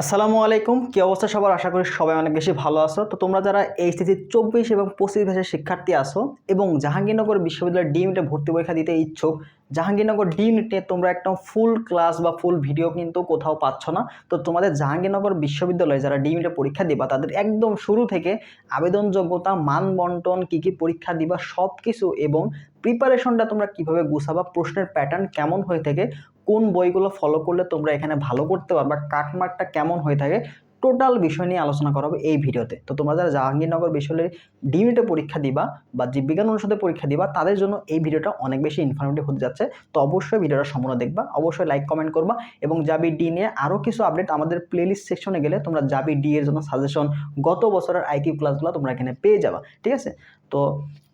আসসালামু আলাইকুম। কি অবস্থা সবার? আশা করি সবাই অনেক বেশি ভালো আছো। তো তোমরা যারা এইচএসসি চব্বিশ এবং পঁচিশ ভাষার শিক্ষার্থী আসো এবং জাহাঙ্গীরনগর বিশ্ববিদ্যালয়ের ডি ইউনিটে ভর্তি পরীক্ষা দিতে ইচ্ছুক, জাহাঙ্গীরনগর ডি তোমরা একদম ফুল ক্লাস বা ফুল ভিডিও কিন্তু কোথাও পাচ্ছ না। তো তোমাদের জাহাঙ্গীরনগর বিশ্ববিদ্যালয়ে যারা ডি পরীক্ষা দিবা, তাদের একদম শুরু থেকে আবেদন যোগ্যতা মান বন্টন কী কী পরীক্ষা দিবা সব কিছু এবং প্রিপারেশনটা তোমরা কীভাবে গুছাবা, প্রশ্নের প্যাটার্ন কেমন হয়ে থাকে কোন বইগুলো ফলো করলে তোমরা এখানে ভালো করতে পারবা কাটমার্কটা কেমন হয়ে থাকে টোটাল বিষয় নিয়ে আলোচনা করা হবে এই ভিডিওতে। তো তোমরা যারা জাহাঙ্গীরনগর বিশ্ববিদ্যালয়ের ডিউনিটে পরীক্ষা দিবা বা জীববিজ্ঞান অনুষদে পরীক্ষা দিবা, তাদের জন্য এই ভিডিওটা অনেক বেশি ইনফরমেটিভ হতে যাচ্ছে। তো অবশ্যই ভিডিওটা সম্পূর্ণ দেখবা, অবশ্যই লাইক কমেন্ট করবা এবং জাবি ডি নিয়ে আরও কিছু আপডেট আমাদের প্লেলিস্ট সেকশনে গেলে তোমরা জাবি ডি এর জন্য সাজেশন গত বছরের আইকিউ ক্লাসগুলো তোমরা এখানে পেয়ে যাবা, ঠিক আছে? তো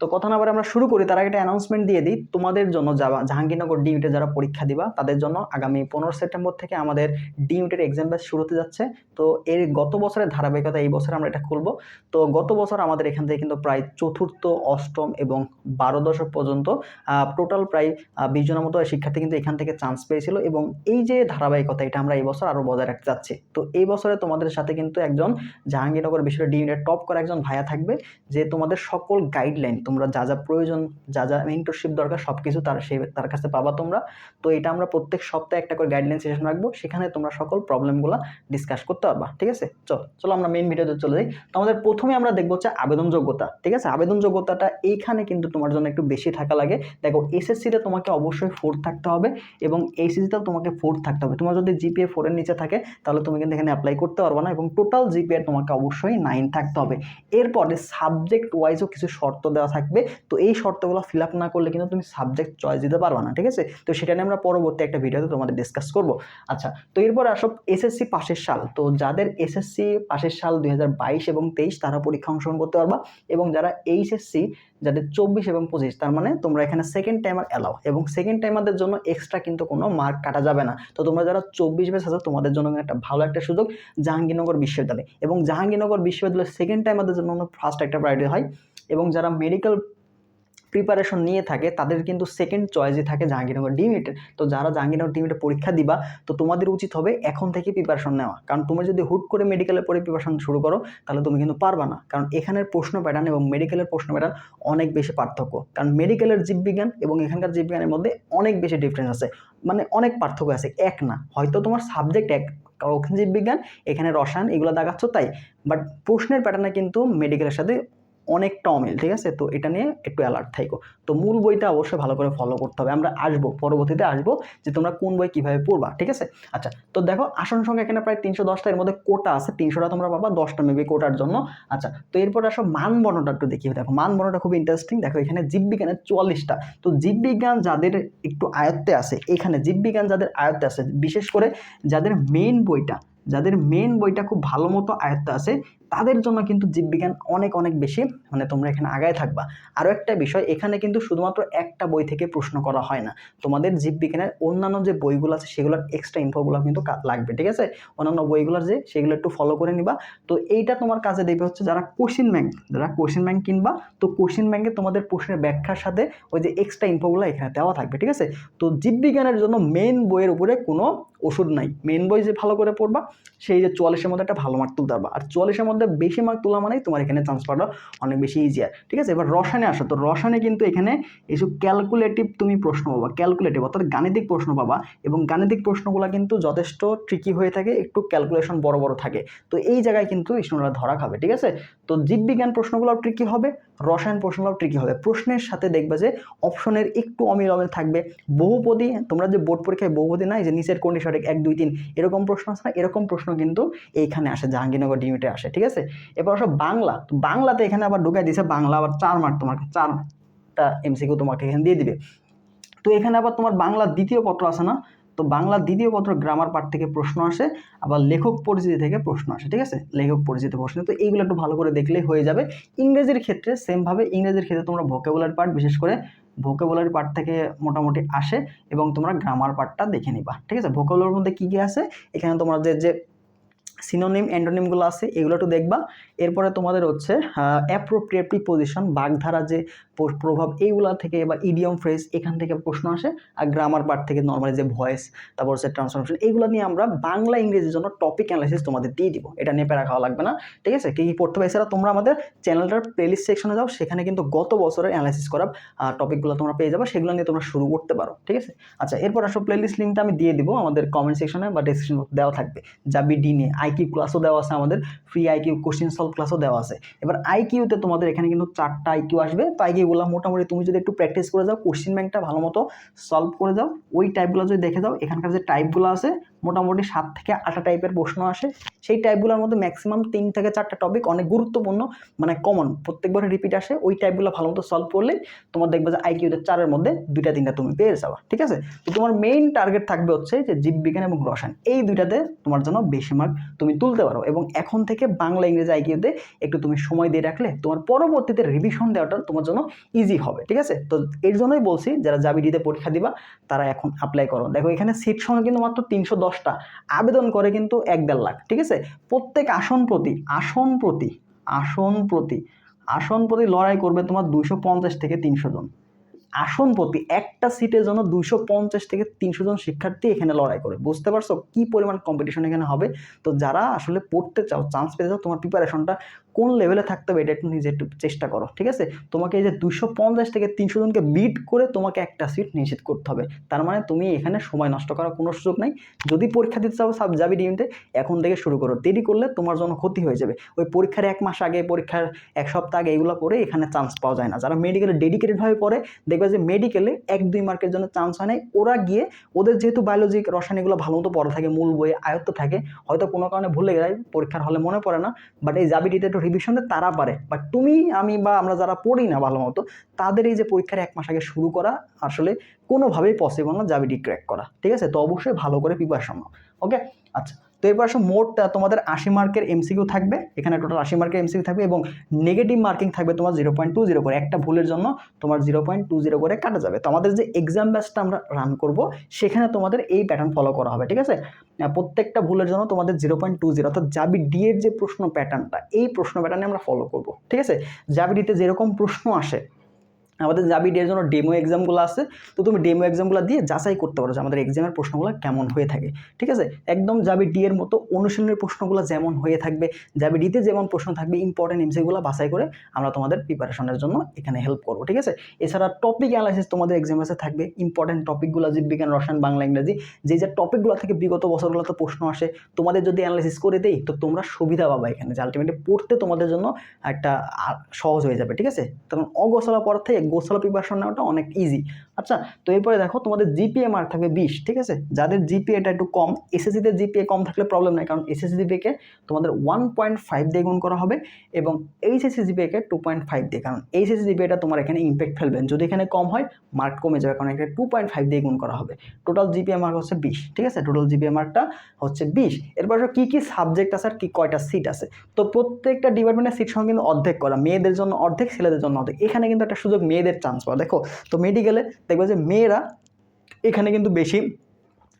তো কথা না বলে আমরা শুরু করি। তার আগে একটা অ্যানাউন্সমেন্ট দিয়ে দিই। তোমাদের জন্য যাবা, জাহাঙ্গীরনগর ডিউটে যারা পরীক্ষা দিবা, তাদের জন্য আগামী পনেরো সেপ্টেম্বর থেকে আমাদের ডিউটের এক্সাম ব্যাচ শুরু হতে যাচ্ছে। তো এর গত বছরের ধারাবাহিকতা এই বছর আমরা এটা খুলবো। তো গত বছর আমাদের এখান থেকে কিন্তু প্রায় চতুর্থ, অষ্টম এবং বারো দশক পর্যন্ত টোটাল প্রায় বিশ জনের মতো শিক্ষার্থী কিন্তু এখান থেকে চান্স পেয়েছিল এবং এই যে ধারাবাহিকতা এটা আমরা এই বছর আরও বজায় রাখতে চাচ্ছি তো এই বছরে তোমাদের সাথে কিন্তু একজন জাহাঙ্গীরনগর বিশ্ববিদ্যালয় ডিউটের টপ করা একজন ভাইয়া থাকবে, যে তোমাদের সকল গাইডলাইন তোমরা যা যা প্রয়োজন, যা যা মেন্টরশিপ দরকার সব কিছু তার সে, তার কাছে পাবা তোমরা। তো এটা আমরা প্রত্যেক সপ্তাহে একটা করে গাইডলাইন সেশন রাখব, সেখানে তোমরা সকল প্রবলেমগুলো ডিসকাস করতে পারবা, ঠিক আছে? চলো চলো আমরা মেন ভিডিওতে চলে যাই। তো আমাদের প্রথমে আমরা দেখব হচ্ছে আবেদন যোগ্যতা ঠিক আছে? আবেদন যোগ্যতাটা এইখানে কিন্তু তোমার জন্য একটু বেশি থাকা লাগে। দেখো এসএসসিতে তোমাকে অবশ্যই ফোর থাকতে হবে এবং এইচএসসিতেও তোমাকে ফোর থাকতে হবে। তোমার যদি জিপিএ ফোরের নিচে থাকে, তাহলে তুমি কিন্তু এখানে অ্যাপ্লাই করতে পারবে না এবং টোটাল জিপিএ তোমাকে অবশ্যই নাইন থাকতে হবে। এরপরে সাবজেক্ট ওয়াইজও কিছু শর্ত দেওয়া থাকবে। তো এই শর্তগুলো ফিল আপ না করলে কিন্তু তুমি সাবজেক্ট চয়েস দিতে পারবে না, ঠিক আছে? তো সেটা নিয়ে আমরা পরবর্তী একটা ভিডিওতে তোমাদের ডিসকাস করব। আচ্ছা তো এরপর আসো এসএসসি পাশের সাল। তো যাদের এসএসসি পাশের সাল দুই হাজার বাইশ এবং তেইশ, তারা পরীক্ষা অংশগ্রহণ করতে পারবা। এবং যারা এইচএসসি যাদের চব্বিশ এবং পঁচিশ, তার মানে তোমরা এখানে সেকেন্ড টাইমার অ্যালাও এবং সেকেন্ড টাইমারদের জন্য এক্সট্রা কিন্তু কোনো মার্ক কাটা যাবে না। তো তোমরা যারা চব্বিশ বেস আছো, তোমাদের জন্য একটা ভালো একটা সুযোগ জাহাঙ্গীরনগর বিশ্ববিদ্যালয়। এবং জাহাঙ্গীরনগর বিশ্ববিদ্যালয়ের সেকেন্ড টাইমারদের জন্য ফার্স্ট একটা প্রায়োরিটি হয় এবং যারা মেডিকেল প্রিপারেশন নিয়ে থাকে, তাদের কিন্তু সেকেন্ড চয়েসই থাকে জাহাঙ্গীরনগর ডিমিটেড তো যারা জাহাঙ্গীরনগর ডিমিটে পরীক্ষা দিবা, তো তোমাদের উচিত হবে এখন থেকে প্রিপারেশন নেওয়া। কারণ তুমি যদি হুট করে মেডিকেলের পরে প্রিপারেশন শুরু করো, তাহলে তুমি কিন্তু পারবা না। কারণ এখানের প্রশ্ন প্যাটার্ন এবং মেডিকেলের প্রশ্ন প্যাটার্ন অনেক বেশি পার্থক্য। কারণ মেডিকেলের জীববিজ্ঞান এবং এখানকার জীববিজ্ঞানের মধ্যে অনেক বেশি ডিফারেন্স আছে। মানে অনেক পার্থক্য আছে, এক না। হয়তো তোমার সাবজেক্ট এক ওখানে জীববিজ্ঞান, এখানে রসায়ন, এগুলো দেখাচ্ছ তাই। বাট প্রশ্নের প্যাটার্নে কিন্তু মেডিকেলের সাথে অনেকটা অমিল, ঠিক আছে? তো এটা নিয়ে একটু অ্যালার্ট থাকো তো মূল বইটা অবশ্যই ভালো করে ফলো করতে হবে। আমরা আসব, পরবর্তীতে আসব যে তোমরা কোন বই কীভাবে পড়বা, ঠিক আছে? আচ্ছা তো দেখো আসন সংখ্যা এখানে প্রায় তিনশো দশটা, এর মধ্যে কোটা আছে, তিনশোটা তোমরা পাবা, দশটা মেবি কোটার জন্য। আচ্ছা তো এরপর আসো মান বর্ণটা একটু দেখি দেখো। মান বর্ণটা খুব ইন্টারেস্টিং দেখো এখানে জীববিজ্ঞানের চুয়াল্লিশটা। তো জীববিজ্ঞান যাদের একটু আয়ত্তে আছে, এখানে জীববিজ্ঞান যাদের আয়ত্তে আছে, বিশেষ করে যাদের মেইন বইটা, যাদের মেন বইটা খুব ভালো মতো আয়ত্তে আছে তাদের জন্য কিন্তু জীববিজ্ঞান অনেক অনেক বেশি। মানে তোমরা এখানে আগায় থাকবা। আরও একটা বিষয়, এখানে কিন্তু শুধুমাত্র একটা বই থেকে প্রশ্ন করা হয় না। তোমাদের জীববিজ্ঞানের অন্যান্য যে বইগুলো আছে, সেগুলোর এক্সট্রা ইনফোগুলো কিন্তু লাগবে, ঠিক আছে? অন্যান্য বইগুলোর যে, সেগুলো একটু ফলো করে নিবা। তো এইটা তোমার কাজে দেবে হচ্ছে যারা কোশ্চিন ব্যাংক যারা কোশ্চিন ব্যাংক কিনবা, তো কোশ্চিন ব্যাংকে তোমাদের প্রশ্নের ব্যাখ্যার সাথে ওই যে এক্সট্রা ইনফোগুলো এখানে দেওয়া থাকবে, ঠিক আছে? তো জীববিজ্ঞানের জন্য মেন বইয়ের উপরে কোনো ওষুধ নাই। মেন বই যে ভালো করে পড়বা, সেই যে চুয়াল্লিশের মধ্যে একটা ভালো মার্ক তুলতে পারবা। আর চুয়াল্লিশের মধ্যে বেশি মার্ক তোলা মানেই তোমার এখানে চান্স পাওয়াটা অনেক বেশি ইজিয়ার ঠিক আছে? এবার রসায়নে আসো, তো রসায়নে কিন্তু এখানে এইসব ক্যালকুলেটিভ তুমি প্রশ্ন পাবা ক্যালকুলেটিভ অর্থাৎ গাণিতিক প্রশ্ন পাবা এবং গাণিতিক প্রশ্নগুলো কিন্তু যথেষ্ট ট্রিকি হয়ে থাকে, একটু ক্যালকুলেশন বড় বড় থাকে। তো এই জায়গায় কিন্তু স্টুডেন্টরা ধরা খাবে, ঠিক আছে? তো জীববিজ্ঞান প্রশ্নগুলো ট্রিকি হবে রসায়ন প্রশ্নগুলোও ট্রিকি হবে। প্রশ্নের সাথে দেখবে যে অপশনের একটু অমিল অমিল থাকবে। বহুপদী, তোমরা যে বোর্ড পরীক্ষায় বহুপদী নাই, যে নিচের কোনটি সঠিক এক, দুই, তিন, এরকম প্রশ্ন আছে না? এরকম প্রশ্ন কিন্তু এইখানে আসে, জাহাঙ্গীরনগর ডিমিটে আসে, ঠিক আছে? এবার আসো বাংলা। তো বাংলাতে এখানে আবার ঢুকাই দিয়েছে বাংলা আবার চার মার্ক তোমাকে চারটা এমসিকিউ তোমাকে এখানে দিয়ে দিবে। তো এখানে আবার তোমার বাংলা দ্বিতীয় পত্র আছে না? তো বাংলা দ্বিতীয় পত্র গ্রামার পার্ট থেকে প্রশ্ন আসে, আবার লেখক পরিচিতি থেকে প্রশ্ন আসে, ঠিক আছে? লেখক পরিচিতি প্রশ্ন, তো এইগুলো একটু ভালো করে দেখলেই হয়ে যাবে। ইংরেজির ক্ষেত্রে সেমভাবে ইংরেজির ক্ষেত্রে তোমরা ভোকেবুলার পার্ট বিশেষ করে ভোকেবুলারি পার্ট থেকে মোটামুটি আসে এবং তোমরা গ্রামার পার্টটা দেখে নিবা, ঠিক আছে? ভোকেবুলার মধ্যে কী কী আছে? এখানে তোমরা যে যে সিনোনিম অ্যান্টোনিমগুলো আছে, এগুলো একটু দেখবা। এরপরে তোমাদের হচ্ছে অ্যাপ্রোপ্রিয়েট প্রিপোজিশন বাগধারা যে প্রভাব, এইগুলা থেকে বা ইডিয়ম ফ্রেজ এখান থেকে প্রশ্ন আসে, আর গ্রামার পার্ট থেকে নর্মালি যে ভয়েস তারপর হচ্ছে ট্রান্সফরমেশন এইগুলো নিয়ে আমরা বাংলা ইংরেজির জন্য টপিক অ্যানালাইসিস তোমাদের দিয়ে দিব। এটা নিয়ে প্যারা খাওয়া লাগবে না, ঠিক আছে? কী কী পড়তে হবে? এছাড়া তোমরা আমাদের চ্যানেলটার প্লেলিস্ট সেকশনে যাও, সেখানে কিন্তু গত বছরের অ্যানালাইসিস করা টপিকগুলো তোমরা পেয়ে যাবে, সেগুলো নিয়ে তোমরা শুরু করতে পারো, ঠিক আছে? আচ্ছা এরপর আসো প্লেলিস্ট লিঙ্কটা আমি দিয়ে দিব, আমাদের কমেন্ট সেকশনে বা ডিসক্রিপশন দেওয়া থাকবে। যাবি ডি নিয়ে আইকিউ ক্লাসও দেওয়া আছে আমাদের ফ্রি আইকিউ কোশ্চেন সলভ ক্লাসও দেওয়া আছে। এবার আইকিউতে তোমাদের এখানে কিন্তু চারটা আইকিউ আসবে। তো আইকিউগুলো মোটামুটি তুমি যদি একটু প্র্যাকটিস করে যাও কোশ্চেন ব্যাংকটা ভালো মতো সলভ করে যাও। ওই টাইপগুলো যদি দেখে যাও, এখানকার যে টাইপগুলো আছে মোটামুটি সাত থেকে আটটা টাইপের প্রশ্ন আসে। সেই টাইপগুলোর মধ্যে ম্যাক্সিমাম তিন থেকে চারটা টপিক অনেক গুরুত্বপূর্ণ মানে কমন প্রত্যেকবারে রিপিট আসে, ওই টাইপগুলো ভালো মতো সলভ করলে তোমার দেখবে যে আইকিউতে চারের মধ্যে দুইটা, তিনটা তুমি পেয়ে যাবা, ঠিক আছে? তো তোমার মেইন টার্গেট থাকবে হচ্ছে যে জীববিজ্ঞান এবং রসায়ন। এই দুইটাতে তোমার জন্য বেশি মার্ক তুমি তুলতে পারো এবং এখন থেকে বাংলা, ইংরেজি আইকিউতে একটু তুমি সময় দিয়ে রাখলে তোমার পরবর্তীতে রিভিশন দেওয়াটা তোমার জন্য ইজি হবে, ঠিক আছে? তো এর জন্যই বলছি, যারা জাবিডিতে পরীক্ষা দিবা, তারা এখন অ্যাপ্লাই করো। দেখো এখানে সিট সংখ্যা কিন্তু মাত্র তিনশো দশ দশটা। আবেদন করে কিন্তু এক দেড় লাখ, ঠিক আছে? প্রত্যেক আসন প্রতি আসন প্রতি আসন প্রতি আসন প্রতি লড়াই করবে তোমার দুইশো পঞ্চাশ থেকে তিনশো জন। আসন প্রতি একটা সিটের জন্য দুইশো পঞ্চাশ থেকে তিনশো জন শিক্ষার্থী এখানে লড়াই করে। বুঝতে পারছ? কি পরিমাণ কম্পিটিশন এখানে হবে? তো যারা আসলে পড়তে চাও চান্স পেতে চাও, তোমার প্রিপারেশনটা কোন লেভেলে থাকতে হবে এটা একটু নিজে একটু চেষ্টা করো, ঠিক আছে? তোমাকে এই যে দুশো পঞ্চাশ থেকে তিনশো জনকে বিট করে তোমাকে একটা সিট নিশ্চিত করতে হবে। তার মানে তুমি এখানে সময় নষ্ট করার কোনো সুযোগ নাই। যদি পরীক্ষা দিতে চাও সাব যাবি ডিউনিতে এখন থেকে শুরু করো। দেরি করলে তোমার জন্য ক্ষতি হয়ে যাবে। ওই পরীক্ষার এক মাস আগে, পরীক্ষার এক সপ্তাহ আগে এগুলো করে এখানে চান্স পাওয়া যায় না। যারা মেডিকেলে ডেডিকেটেডভাবে পড়ে, দেখবে যে মেডিকেলে এক, দুই মার্কের জন্য চান্স হয় নাই। ওরা গিয়ে ওদের যেহেতু বায়োলজিক রসায়নিকগুলো ভালো মতো পড়া থাকে, মূল বইয়ে আয়ত্ত থাকে, হয়তো কোনো কারণে ভুলে যায়, পরীক্ষার হলে মনে পড়ে না। বাট এই জাবিটিতে একটু দেয় তারা পারে। বাট তুমি, আমি বা আমরা যারা পড়ি না ভালো মতো, তাদের এই যে পরীক্ষার এক মাস আগে শুরু করা আসলে কোনোভাবেই পসিবল না জাবিটি ক্র্যাক করা। ঠিক আছে? তো অবশ্যই ভালো করে প্রিপারেশন নাও ওকে আচ্ছা। তো এবার আসো মোট তোমাদের আশি মার্কের এমসিকিউ থাকবে। এখানে টোটাল আশি মার্কের এমসিকিউ থাকবে এবং নেগেটিভ মার্কিং থাকবে তোমার জিরো পয়েন্ট টু জিরো করে একটা ভুলের জন্য তোমার জিরো পয়েন্ট টু জিরো করে কাটা যাবে। তো আমাদের যে এক্সাম ব্যাচটা আমরা রান করব, সেখানে তোমাদের এই প্যাটার্ন ফলো করা হবে, ঠিক আছে? প্রত্যেকটা ভুলের জন্য তোমাদের জিরো পয়েন্ট টু জিরো অর্থাৎ জাবি ডি এর যে প্রশ্ন প্যাটার্নটা এই প্রশ্ন প্যাটার্নে আমরা ফলো করব, ঠিক আছে? জাবি ডিতে যেরকম প্রশ্ন আসে আমাদের জাবি ডি জন্য ডেমো এক্সামগুলো আছে, তো তুমি ডেমো এক্সামগুলো দিয়ে যাচাই করতে পারো যে আমাদের এক্সামের প্রশ্নগুলো কেমন হয়ে থাকে, ঠিক আছে? একদম জাবি ডি এর মতো অনুশীলনের প্রশ্নগুলো যেমন হয়ে থাকবে জাবি ডিতে যেমন প্রশ্ন থাকবে ইম্পর্টেন্ট এমসিগুলো বাছাই করে আমরা তোমাদের প্রিপারেশনের জন্য এখানে হেল্প করব, ঠিক আছে? এছাড়া টপিক অ্যানালাইসিস তোমাদের এক্সাম আছে থাকবে ইম্পর্টেন্ট টপিকগুলো জীববিজ্ঞান রসায়ন, বাংলা, ইংরাজি, যে যে টপিকগুলো থেকে বিগত বছরগুলোতে প্রশ্ন আসে, তোমাদের যদি অ্যানালাইসিস করে দেই, তো তোমরা সুবিধা পাবা এখানে, যে আলটিমেটলি পড়তে তোমাদের জন্য একটা সহজ হয়ে যাবে, ঠিক আছে? তখন অগোছলা পর থেকে গোছলা প্রিপারেশন নেওয়াটা অনেক ইজি আচ্ছা তো এরপরে দেখো তোমাদের জিপিএ মার্ক থাকবে বিশ, ঠিক আছে? যাদের জিপিএটা একটু কম এসএসসিতে জিপিএ কম থাকলে প্রবলেম নাই, কারণ এসএসসি জিপিএকে তোমাদের ওয়ান পয়েন্ট ফাইভ দিয়ে গুণ করা হবে এবং এইচএসসি জিপিএকে টু পয়েন্ট ফাইভ দিয়ে, কারণ এইচএসসি জিপিএটা তোমার এখানে ইম্প্যাক্ট ফেলবেন যদি এখানে কম হয় মার্ক কমে যাবে, কারণ এখানে টু পয়েন্ট ফাইভ দিয়ে গুণ করা হবে। টোটাল জিপিএ মার্ক হচ্ছে বিশ, ঠিক আছে? টোটাল জিপিএ মার্কটা হচ্ছে বিশ। এরপর কী কী সাবজেক্ট আছে আর কি কয়টা সিট আছে? তো প্রত্যেকটা ডিপার্টমেন্টের সিট সঙ্গে কিন্তু অর্ধেক করা, মেয়েদের জন্য অর্ধেক, ছেলেদের জন্য অর্ধেক। এখানে কিন্তু একটা সুযোগ মেয়েদের চান্স পাওয়া। দেখো, তো মেডিকেলে দেখবে যে মেয়েরা এখানে কিন্তু বেশি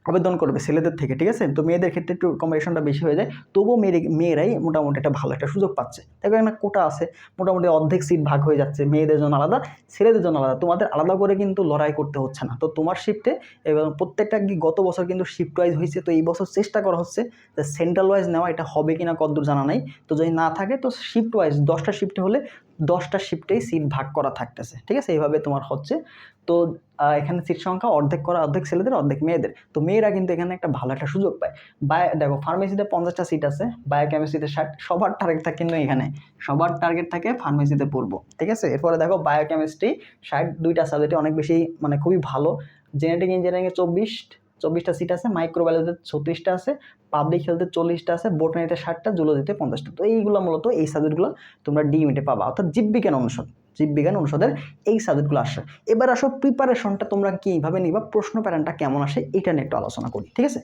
আবেদন করবে ছেলেদের থেকে, ঠিক আছে? তো মেয়েদের ক্ষেত্রে একটু কম্পিটিশনটা বেশি হয়ে যায়। তবুও মেয়ের, মেয়েরাই মোটামুটি একটা ভালো একটা সুযোগ পাচ্ছে। দেখো একটা কোটা আছে, মোটামুটি অর্ধেক সিট ভাগ হয়ে যাচ্ছে, মেয়েদের জন্য আলাদা, ছেলেদের জন্য আলাদা। তোমাদের আলাদা করে কিন্তু লড়াই করতে হচ্ছে না। তো তোমার শিফটে এবং প্রত্যেকটা কি গত বছর কিন্তু শিফট ওয়াইজ হয়েছে, তো এই বছর চেষ্টা করা হচ্ছে যে সেন্ট্রাল ওয়াইজ নেওয়া, এটা হবে কিনা কদ্দূর জানা নাই। তো যদি না থাকে, তো শিফট ওয়াইজ দশটা শিফটে হলে দশটা শিফটেই সিট ভাগ করা থাকতেছে, ঠিক আছে? এইভাবে তোমার হচ্ছে, তো এখানে সিট সংখ্যা অর্ধেক করা, অর্ধেক ছেলেদের, অর্ধেক মেয়েদের। তো মেয়েরা কিন্তু এখানে একটা ভালো একটা সুযোগ পায়। বায় দেখো ফার্মেসিতে পঞ্চাশটা সিট আছে বায়োকেমিস্ট্রিতে ষাট, সবার টার্গেট থাকে কিন্তু এখানে। সবার টার্গেট থাকে ফার্মেসিতে পড়ব, ঠিক আছে? এরপরে দেখো বায়োকেমিস্ট্রি ষাট, দুইটা সাবজেক্টে অনেক বেশি মানে খুবই ভালো। জেনেটিক ইঞ্জিনিয়ারিংয়ে চব্বিশ চব্বিশটা সিট আছে মাইক্রোবায়োলজিতে ছত্রিশটা আছে পাবলিক হেলথে চল্লিশটা আছে বোটানিতে ষাটটা জুলজিতে পঞ্চাশটা। তো এইগুলো মূলত এই সাবজেক্টগুলো তোমরা ডিমিটে পাবা। অর্থাৎ জীববিজ্ঞান অনুষদ। জীববিজ্ঞান অনুষদের এই সাবজেক্টগুলো আসে এবার আসো প্রিপারেশনটা তোমরা কীভাবে নিবা, প্রশ্ন প্যাটার্নটা কেমন আসে, এটা নিয়ে একটু আলোচনা করি। ঠিক আছে?